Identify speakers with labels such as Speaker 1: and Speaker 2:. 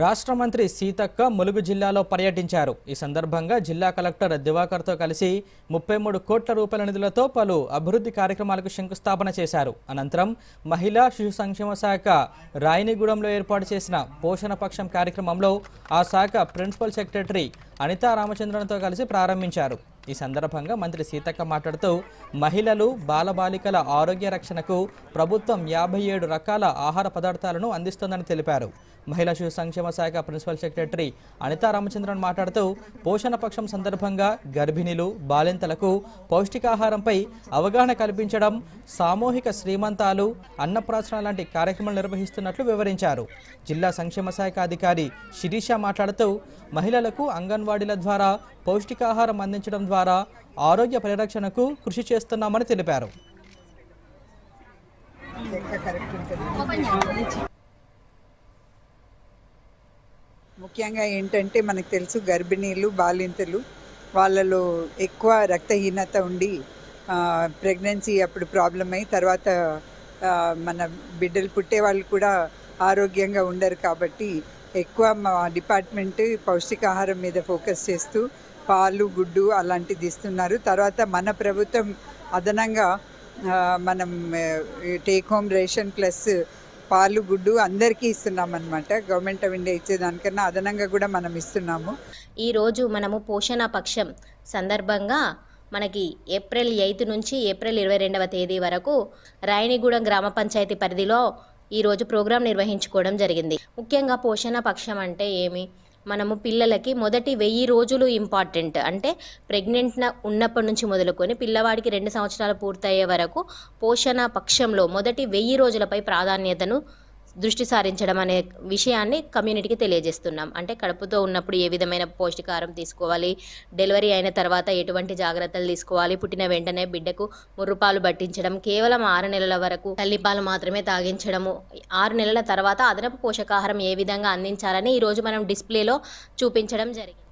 Speaker 1: రాష్ట్ర మంత్రి సీతక్క ములుగు జిల్లాలో పర్యటించారు. ఈ సందర్భంగా జిల్లా కలెక్టర్ దివాకర్తో కలిసి ముప్పై మూడు కోట్ల రూపాయల నిధులతో పలు అభివృద్ధి కార్యక్రమాలకు శంకుస్థాపన చేశారు. అనంతరం మహిళా శిశు సంక్షేమ శాఖ రాయినిగూడెంలో ఏర్పాటు చేసిన పోషణ పక్షం కార్యక్రమంలో ఆ శాఖ ప్రిన్సిపల్ సెక్రటరీ అనితా రామచంద్రన్తో కలిసి ప్రారంభించారు. ఈ సందర్భంగా మంత్రి సీతక్క మాట్లాడుతూ మహిళలు బాలబాలికల ఆరోగ్య రక్షణకు ప్రభుత్వం యాభై ఏడు రకాల ఆహార పదార్థాలను అందిస్తోందని తెలిపారు. మహిళా శిశు సంక్షేమ శాఖ ప్రిన్సిపల్ సెక్రటరీ అనితా రామచంద్రన్ మాట్లాడుతూ పోషణ పక్షం సందర్భంగా గర్భిణీలు బాలింతలకు పౌష్టికాహారంపై అవగాహన కల్పించడం సామూహిక శ్రీమంతాలు అన్నప్రాసన లాంటి కార్యక్రమాలు నిర్వహిస్తున్నట్లు వివరించారు. జిల్లా సంక్షేమ శాఖ అధికారి శిరీష మాట్లాడుతూ మహిళలకు అంగన్వాడీల ద్వారా పౌష్టికాహారం అందించడం ద్వారా ఆరోగ్య పరిరక్షణకు కృషి చేస్తున్నామని తెలిపారు.
Speaker 2: ముఖ్యంగా ఏంటంటే మనకు తెలుసు గర్భిణీలు బాలింతలు వాళ్ళలో ఎక్కువ రక్తహీనత ఉండి ప్రెగ్నెన్సీ అప్పుడు ప్రాబ్లం అయ్యి తర్వాత మన బిడ్డలు పుట్టే వాళ్ళు కూడా ఆరోగ్యంగా ఉండరు కాబట్టి ఎక్కువ మా డిపార్ట్మెంట్ పౌష్టికాహారం మీద ఫోకస్ చేస్తూ పాలు గుడ్డు అలాంటిది ఇస్తున్నారు. తర్వాత మన ప్రభుత్వం అదనంగా మనం టేక్ హోమ్ రేషన్ ప్లస్ పాలు గుడ్డు అందరికీ ఇస్తున్నాం అనమాట గవర్నమెంట్ ఆఫ్ ఇండియా ఇచ్చేదానికన్నా అదనంగా కూడా మనం ఇస్తున్నాము.
Speaker 3: ఈరోజు మనము పోషణ పక్షం సందర్భంగా మనకి ఏప్రిల్ ఎయిత్ నుంచి ఏప్రిల్ ఇరవై రెండవ తేదీ వరకు రాయనిగూడెం గ్రామ పంచాయతీ పరిధిలో ఈరోజు ప్రోగ్రాం నిర్వహించుకోవడం జరిగింది. ముఖ్యంగా పోషణ పక్షం అంటే ఏమి? మనము పిల్లలకి మొదటి వెయ్యి రోజులు ఇంపార్టెంట్. అంటే ప్రెగ్నెంట్ ఉన్నప్పటి నుంచి మొదలుకొని పిల్లవాడికి రెండు సంవత్సరాలు పూర్తయ్యే వరకు పోషణ పక్షంలో మొదటి వెయ్యి రోజులపై ప్రాధాన్యతను దృష్టి సారించడం అనే విషయాన్ని కమ్యూనిటీకి తెలియజేస్తున్నాం. అంటే కడుపుతో ఉన్నప్పుడు ఏ విధమైన పౌష్టికాహారం తీసుకోవాలి డెలివరీ అయిన తర్వాత ఎటువంటి జాగ్రత్తలు తీసుకోవాలి పుట్టిన వెంటనే బిడ్డకు ముర్రుపాలు పట్టించడం కేవలం ఆరు నెలల వరకు తల్లిపాలు మాత్రమే తాగించడము ఆరు నెలల తర్వాత అదనపు పోషకాహారం ఏ విధంగా అందించాలని ఈరోజు మనం డిస్ప్లేలో చూపించడం జరిగింది.